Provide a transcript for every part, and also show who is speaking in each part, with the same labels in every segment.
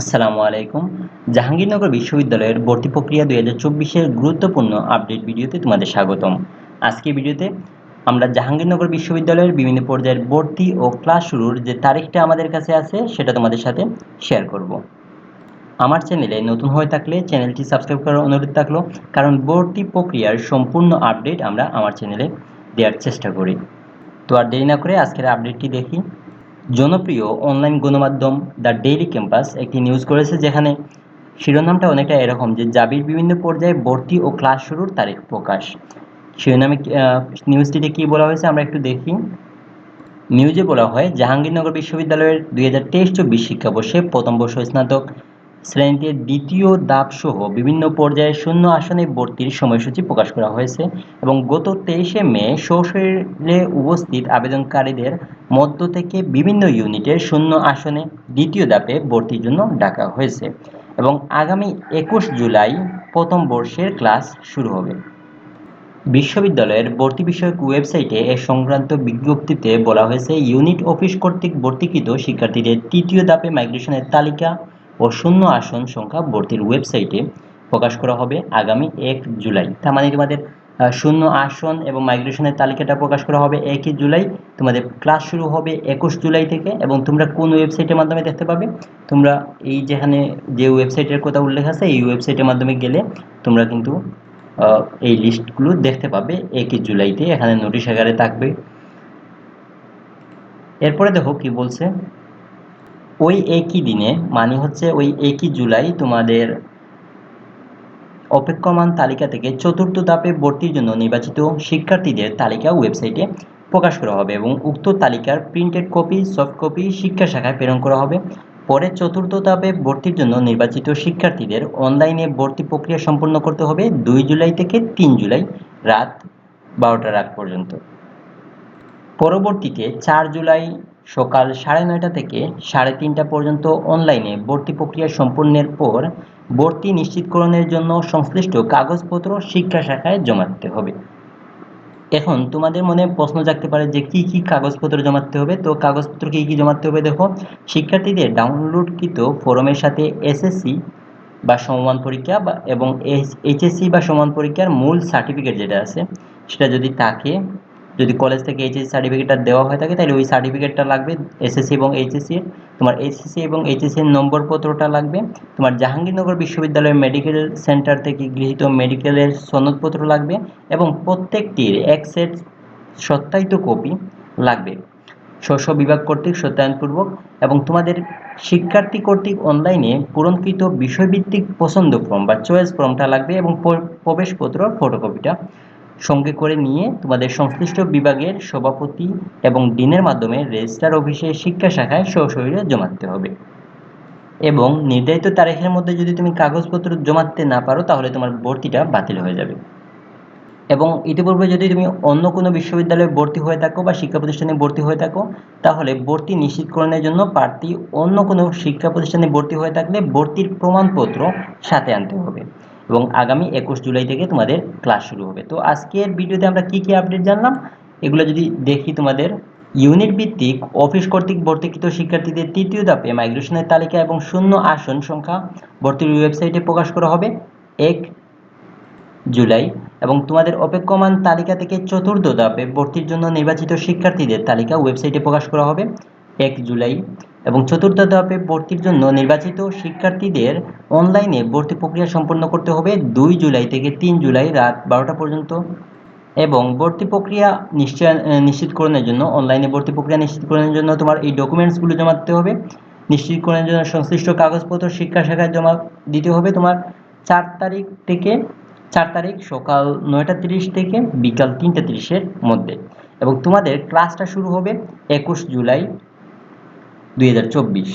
Speaker 1: আসসালামু আলাইকুম। জাহাঙ্গীরনগর বিশ্ববিদ্যালয়ের ভর্তি প্রক্রিয়া দুই হাজার চব্বিশের গুরুত্বপূর্ণ আপডেট ভিডিওতে তোমাদের স্বাগতম। আজকে ভিডিওতে আমরা জাহাঙ্গীরনগর বিশ্ববিদ্যালয়ের বিভিন্ন পর্যায়ের ভর্তি ও ক্লাস শুরুর যে তারিখটা আমাদের কাছে আছে, সেটা তোমাদের সাথে শেয়ার করব। আমার চ্যানেলে নতুন হয়ে থাকলে চ্যানেলটি সাবস্ক্রাইব করার অনুরোধ থাকল, কারণ ভর্তি প্রক্রিয়ার সম্পূর্ণ আপডেট আমরা আমার চ্যানেলে দেওয়ার চেষ্টা করি। তো আর দেরি না করে আজকের আপডেটটি দেখি। জনপ্রিয় অনলাইন গণমাধ্যম দ্য ডেইলি ক্যাম্পাস একটি নিউজ করেছে যেখানে শিরোনামটা অনেকটা এরকম যে জাবির বিভিন্ন পর্যায়ে ভর্তি ও ক্লাস শুরুর তারিখ প্রকাশ। শিরোনামে নিউজটিতে কী বলা হয়েছে আমরা একটু দেখি। নিউজে বলা হয়, জাহাঙ্গীরনগর বিশ্ববিদ্যালয়ের দুই হাজার তেইশ চব্বিশ শিক্ষাবর্ষে প্রথম বর্ষ স্নাতক শ্রেণীতে দ্বিতীয় সহ বিভিন্ন পর্যায়ে শূন্য আসনে ভর্তির সময়সূচি প্রকাশ করা হয়েছে এবং গত তেইশে মে সশরীরে উপস্থিত আবেদনকারীদের মধ্য থেকে বিভিন্ন ইউনিটের শূন্য আসনে দ্বিতীয় ধাপে ভর্তির জন্য ডাকা হয়েছে এবং আগামী একুশ জুলাই প্রথম বর্ষের ক্লাস শুরু হবে। বিশ্ববিদ্যালয়ের ভর্তি বিষয়ক ওয়েবসাইটে এ সংক্রান্ত বিজ্ঞপ্তিতে বলা হয়েছে, ইউনিট অফিস কর্তৃক ভর্তিকৃত শিক্ষার্থীদের তৃতীয় ধাপে মাইগ্রেশনের তালিকা ও শূন্য আসন সংখ্যা ভর্তির ওয়েবসাইটে প্রকাশ করা হবে আগামী এক জুলাই। তার মানে তোমাদের শূন্য আসন এবং মাইগ্রেশনের তালিকাটা প্রকাশ করা হবে একই জুলাই। তোমাদের ক্লাস শুরু হবে একুশ জুলাই থেকে এবং তোমরা কোন ওয়েবসাইটের মাধ্যমে দেখতে পাবে? তোমরা এই যেখানে যে ওয়েবসাইটের কথা উল্লেখ আছে, এই ওয়েবসাইটের মাধ্যমে গেলে তোমরা কিন্তু এই লিস্টগুলো দেখতে পাবে একই জুলাইতে। এখানে নোটিশ আকারে থাকবে। এরপরে দেখো কি বলছে। ওই একই দিনে মানে হচ্ছে ওই একই জুলাই তোমাদের অপেক্ষমান তালিকা থেকে চতুর্থ ধাপে ভর্তির জন্য নির্বাচিত শিক্ষার্থীদের তালিকা ওয়েবসাইটে প্রকাশ করা হবে এবং উক্ত তালিকার প্রিন্টেড কপি, সফট কপি শিক্ষা শাখায় প্রেরণ করা হবে। পরে চতুর্থ ধাপে ভর্তির জন্য নির্বাচিত শিক্ষার্থীদের অনলাইনে ভর্তি প্রক্রিয়া সম্পন্ন করতে হবে দুই জুলাই থেকে তিন জুলাই রাত বারোটার আগ পর্যন্ত। পরবর্তীতে চার জুলাই সকাল সাড়ে নয়টা থেকে সাড়ে তিনটা পর্যন্ত অনলাইনে ভর্তি প্রক্রিয়া সম্পন্নের পর ভর্তি নিশ্চিতকরণের জন্য সংশ্লিষ্ট কাগজপত্র শিক্ষা শাখায় জমা দিতে হবে। এখন তোমাদের মনে প্রশ্ন জাগতে পারে যে কি কি কাগজপত্র জমাতে হবে? তো কাগজপত্র কি কি জমাতে হবে দেখো, শিক্ষার্থীদের ডাউনলোডকৃত ফরমের সাথে এসএসসি বা সমমান পরীক্ষা বা এবং এইচএসসি বা সমান পরীক্ষার মূল সার্টিফিকেট যেটা আছে, সেটা যদি থাকে যদি কলেজ থেকে এইচএসসি সার্টিফিকেটটা দেওয়া হয়ে থাকে, তাহলে ওই সার্টিফিকেটটা লাগবে এসএসসি এবং এইচএসসি তোমার এইচএসসি এবং এইচএসসির নম্বরপত্রটা লাগবে। তোমার জাহাঙ্গীরনগর বিশ্ববিদ্যালয়ের মেডিকেল সেন্টার থেকে গৃহীত মেডিকেলের সনদপত্র লাগবে এবং প্রত্যেকটির এক সেট সত্যায়িত কপি লাগবে। স্ব বিভাগ কর্তৃক সত্যায়নপূর্বক এবং তোমাদের শিক্ষার্থী কর্তৃক অনলাইনে পূরণকৃত বিষয়ভিত্তিক পছন্দ ফর্ম বা চয়েস ফর্মটা লাগবে এবং প্রবেশপত্র ফটোকপিটা সঙ্গে করে নিয়ে তোমাদের সংশ্লিষ্ট বিভাগের সভাপতি এবং ডিনের মাধ্যমে রেজিস্ট্রার অফিসে শিক্ষা শাখায় সশরীরে জমাতে হবে। এবং নির্ধারিত তারিখের মধ্যে যদি তুমি কাগজপত্র জমাতে না পারো, তাহলে তোমার ভর্তিটা বাতিল হয়ে যাবে। এবং ইতিপূর্বে যদি তুমি অন্য কোনো বিশ্ববিদ্যালয়ে ভর্তি হয়ে থাকো বা শিক্ষা প্রতিষ্ঠানে ভর্তি হয়ে থাকো, তাহলে ভর্তি নিশ্চিতকরণের জন্য প্রার্থী অন্য কোনো শিক্ষা প্রতিষ্ঠানে ভর্তি হয়ে থাকলে ভর্তির প্রমাণপত্র সাথে আনতে হবে। এবং আগামী একুশ জুলাই থেকে তোমাদের ক্লাস শুরু হবে। তো আজকের ভিডিওতে আমরা কি কি আপডেট জানলাম? এগুলো যদি দেখি তোমাদের ইউনিট ভিত্তিক অফিস কর্তৃক ভর্তিকৃত শিক্ষার্থীদের তৃতীয় ধাপে মাইগ্রেশনের তালিকা এবং শূন্য আসন সংখ্যা ভর্তির ওয়েবসাইটে প্রকাশ করা হবে এক জুলাই এবং তোমাদের অপেক্ষমান তালিকা থেকে চতুর্থ ধাপে ভর্তির জন্য নির্বাচিত শিক্ষার্থীদের তালিকা ওয়েবসাইটে প্রকাশ করা হবে। এক জুলাই এবং চতুর্থ ধাপে ভর্তির জন্য নির্বাচিত শিক্ষার্থীদের অনলাইনে ভর্তি প্রক্রিয়া সম্পন্ন করতে হবে দুই জুলাই থেকে তিন জুলাই রাত বারোটা পর্যন্ত। এবং ভর্তি প্রক্রিয়া নিশ্চয় নিশ্চিতকরণের জন্য অনলাইনে ভর্তি প্রক্রিয়া নিশ্চিতকরণের জন্য তোমার এই ডকুমেন্টসগুলো জমা দিতে হবে। নিশ্চিতকরণের জন্য সংশ্লিষ্ট কাগজপত্র শিক্ষা শাখায় জমা দিতে হবে তোমার চার তারিখ থেকে, চার তারিখ সকাল নয়টা তিরিশ থেকে বিকাল তিনটা তিরিশের মধ্যে। এবং তোমাদের ক্লাসটা শুরু হবে একুশ জুলাই দুই হাজার চব্বিশ।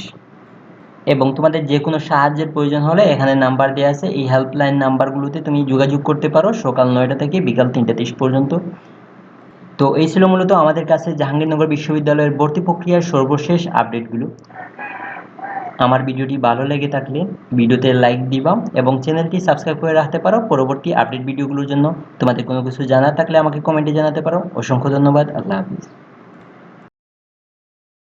Speaker 1: এবং তোমাদের যে কোনো সাহায্যের প্রয়োজন হলে এখানে নাম্বার দেওয়া আছে। এই হেল্পলাইন নাম্বারগুলোতে তুমি যোগাযোগ করতে পারো সকাল নয়টা থেকে বিকাল তিনটা তিরিশ পর্যন্ত। তো এই ছিল মূলত আমাদের কাছে জাহাঙ্গীরনগর বিশ্ববিদ্যালয়ের ভর্তি প্রক্রিয়ার সর্বশেষ আপডেটগুলো। আমার ভিডিওটি ভালো লেগে থাকলে ভিডিওতে লাইক দিবা এবং চ্যানেলটি সাবস্ক্রাইব করে রাখতে পারো পরবর্তী আপডেট ভিডিওগুলোর জন্য। তোমাদের কোনো কিছু জানা থাকলে আমাকে কমেন্টে জানাতে পারো। অসংখ্য ধন্যবাদ। আল্লাহ হাফিজ।